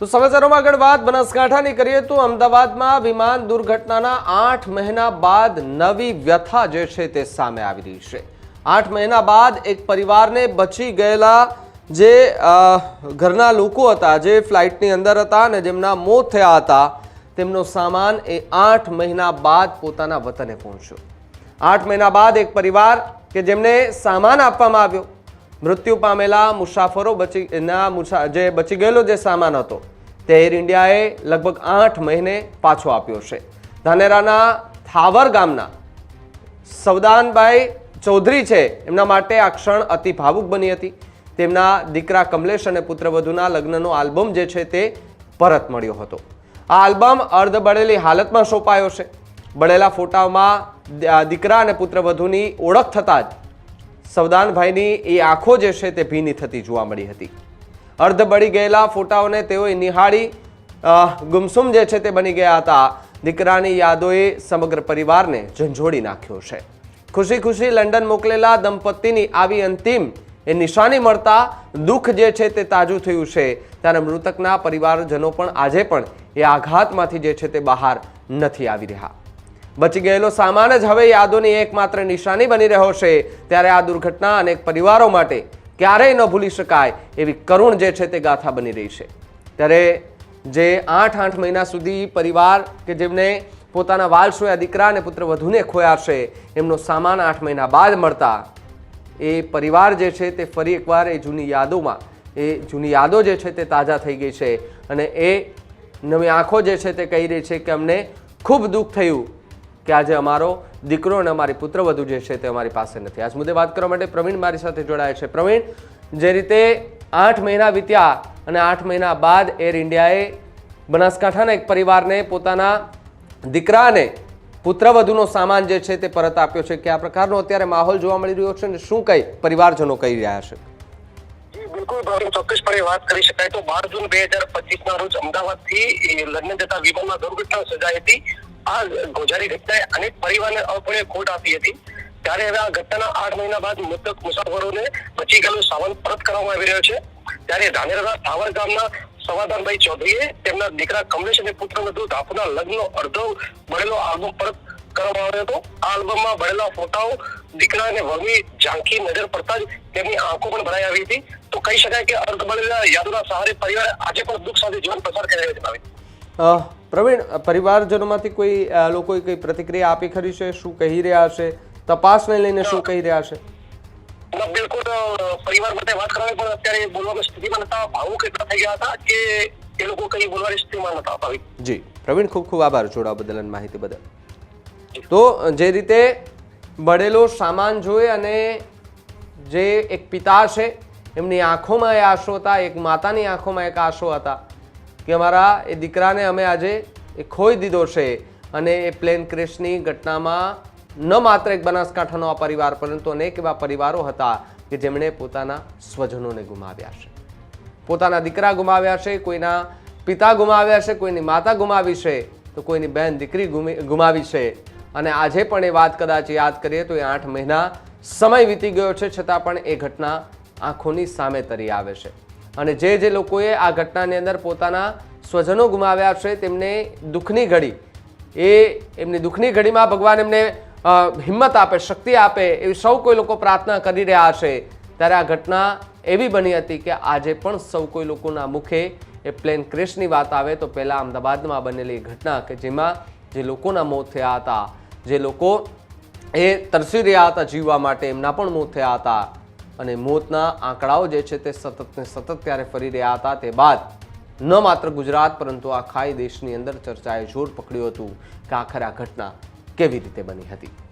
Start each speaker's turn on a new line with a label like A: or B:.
A: તો સમાચારોમાં આગળ વાત. બનાસકાંઠાની કરીએ તો અમદાવાદમાં વિમાન દુર્ઘટનાના આઠ મહિના બાદ નવી વ્યથા જે છે તે સામે આવી રહી છે. આઠ મહિના બાદ એક પરિવારને બચી ગયેલા જે ઘરના લોકો હતા, જે ફ્લાઇટની અંદર હતા અને જેમના મોત થયા હતા, તેમનો સામાન એ આઠ મહિના બાદ પોતાના વતને પહોંચ્યો. આઠ મહિના બાદ એક પરિવાર કે જેમને સામાન આપવામાં આવ્યો મૃત્યુ પામેલા મુસાફરો બચી, ના મુસા, જે બચી ગયેલો જે સામાન હતો, તે એર ઇન્ડિયાએ લગભગ આઠ મહિને પાછો આપ્યો છે. ધાનેરાના થાવર ગામના સવદાનભાઈ ચૌધરી છે, એમના માટે આ ક્ષણ અતિ ભાવુક બની હતી. તેમના દીકરા કમલેશ અને પુત્રવધુના લગ્નનો આલ્બમ જે છે તે પરત મળ્યો હતો. આ આલ્બમ અર્ધ બળેલી હાલતમાં સોંપાયો છે. બળેલા ફોટામાં દીકરા અને પુત્રવધુની ઓળખ થતાં જ સવદાનભાઈની એ આંખો જે છે તે ભીની થતી જોવા મળી હતી. અર્ધ બળી ગયેલા ફોટાઓને તેઓએ નિહાળી ગુમસુમ જે છે તે બની ગયા હતા. દીકરાની યાદોએ સમગ્ર પરિવારને ઝંઝોડી નાખ્યો છે. ખુશી ખુશી લંડન મોકલેલા દંપતીની આવી અંતિમ એ નિશાની મળતા દુઃખ જે છે તે તાજું થયું છે. ત્યારે મૃતકના પરિવારજનો પણ આજે પણ એ આઘાતમાંથી જે છે તે બહાર નથી આવી રહ્યા. બચી ગયેલો સામાન જ હવે યાદોની એકમાત્ર નિશાની બની રહ્યો છે. ત્યારે આ દુર્ઘટના અનેક પરિવારો માટે ક્યારેય ન ભૂલી શકાય એવી કરુણ જે છે તે ગાથા બની રહી છે. ત્યારે જે આઠ આઠ મહિના સુધી પરિવાર કે જેમને પોતાના વાલ સોયા દીકરા અને પુત્ર વધુને ખોયા છે, એમનો સામાન આઠ મહિના બાદ મળતા એ પરિવાર જે છે તે ફરી એકવાર એ જૂની યાદોમાં, એ જૂની યાદો જે છે તે તાજા થઈ ગઈ છે. અને એ નવી આંખો જે છે તે કહી રહી છે કે અમને ખૂબ દુઃખ થયું કે આજે અમારો દીકરો અને અમારી પુત્રવધુ જે છે તે અમારી પાસે નથી. આજ મુદ્દે વાત કરવા માટે પ્રવીણ મારી સાથે જોડાયા છે. પ્રવીણ, જે રીતે આઠ મહિના વીત્યા અને આઠ મહિના બાદ એર ઇન્ડિયાએ બનાસકાંઠાના એક પરિવારને પોતાના દીકરાને પુત્રવધુનો સામાન જે છે તે પરત આપ્યો છે. કે આ પ્રકારનો અત્યારે માહોલ જોવા મળી રહ્યો છે અને શું કઈ પરિવારજનો કહી રહ્યા છે?
B: બિલકુલ ભાવિન ચોક્કસપણે વાત કરી શકાય. તો બાર જૂન બે હજાર પચીસ રોજ અમદાવાદથી લંડન જતા વિમાનમાં દુર્ઘટના સર્જાઈ હતી. આ ગોજારી ઘટનાએ અનેક પરિવારને અપણે ખોટ આપી હતી. ત્યારે હવે આ ઘટનાના આઠ મહિના બાદ મૃતક મુસાફરોને બચી ગયેલો સામાન પરત કરવામાં આવી રહ્યો છે. ત્યારે ધાનેરાના ધાવર ગામના સવાદાનભાઈ ચૌધરીએ તેમના દીકરા કમલેશ અને પુત્ર વધુ ધાપુના લગ્નનો અડધો બળેલો આલ્બમ પરત કરવામાં આવ્યો હતો. આ આલ્બમમાં બળેલા ફોટાઓ દીકરા અને વહુની ઝાંખી નજર પડતા જ તેમની આંખો પણ ભરાઈ આવી હતી. તો કહી શકાય કે અર્ધ બળેલા યાદોના સહારે પરિવાર આજે પણ દુઃખ સાથે જીવન પસાર કરી રહ્યો છે
A: પ્રવીણ પરિવારજનોમાંથી કોઈ લોકોએ કઈ પ્રતિક્રિયા આપી ખરી છે? શું કહી રહ્યા છે? તપાસને લઈને શું કહી રહ્યા છે?
B: બિલકુલ પરિવાર માટે વાત કરવાની પણ અત્યારે બોલવાની સ્થિતિમાં નતા ભાવુક એટલા થઈ ગયા હતા કે એ લોકો કઈ બોલવાની સ્થિતિમાં નતા ભાવિક
A: જી પ્રવીણ ખૂબ ખૂબ આભાર જોડાવા બદલ અને માહિતી બદલ. તો જે રીતે બળેલો સામાન જોઈ અને જે એક પિતા છે એમની આંખોમાં એ આંસુ હતા એક માતાની આંખોમાં એક આંસુ હતા. કે અમારા એ દીકરાને અમે આજે એ ખોઈ દીધો છે અને એ પ્લેન ક્રેશની ઘટનામાં ન માત્ર એક બનાસકાંઠાનો આ પરિવાર, પરંતુ અનેક એવા પરિવારો હતા કે જેમણે પોતાના સ્વજનોને ગુમાવ્યા છે. પોતાના દીકરા ગુમાવ્યા છે, કોઈના પિતા ગુમાવ્યા છે, કોઈની માતા ગુમાવી છે, તો કોઈની બહેન, દીકરી ગુમી- ગુમાવી છે. અને આજે પણ એ વાત કદાચ યાદ કરીએ તો એ આઠ મહિના સમય વીતી ગયો છે, છતાં પણ એ ઘટના આંખોની સામે તરી આવે છે. અને જે જે લોકોએ આ ઘટનાની અંદર પોતાના સ્વજનો ગુમાવ્યા છે, તેમને દુઃખની ઘડી, એ એમની દુઃખની ઘડીમાં ભગવાન એમને હિંમત આપે, શક્તિ આપે, એવી સૌ કોઈ લોકો પ્રાર્થના કરી રહ્યા છે. ત્યારે આ ઘટના એવી બની હતી કે આજે પણ સૌ કોઈ લોકોના મુખે એ પ્લેન ક્રેશની વાત આવે તો પહેલાં અમદાવાદમાં બનેલી ઘટના કે જેમાં જે લોકોના મોત થયા હતા, જે લોકો એ તરસી રહ્યા હતા જીવવા માટે, એમના પણ મોત થયા હતા. અને મોતના આંકડાઓ જે છે તે સતત ને સતત ત્યારે ફરી રહ્યા હતા તે બાદ ન માત્ર ગુજરાત, પરંતુ આખાય દેશની અંદર ચર્ચાએ જોર પકડ્યું હતું કે આખરે આ ઘટના કેવી રીતે બની હતી.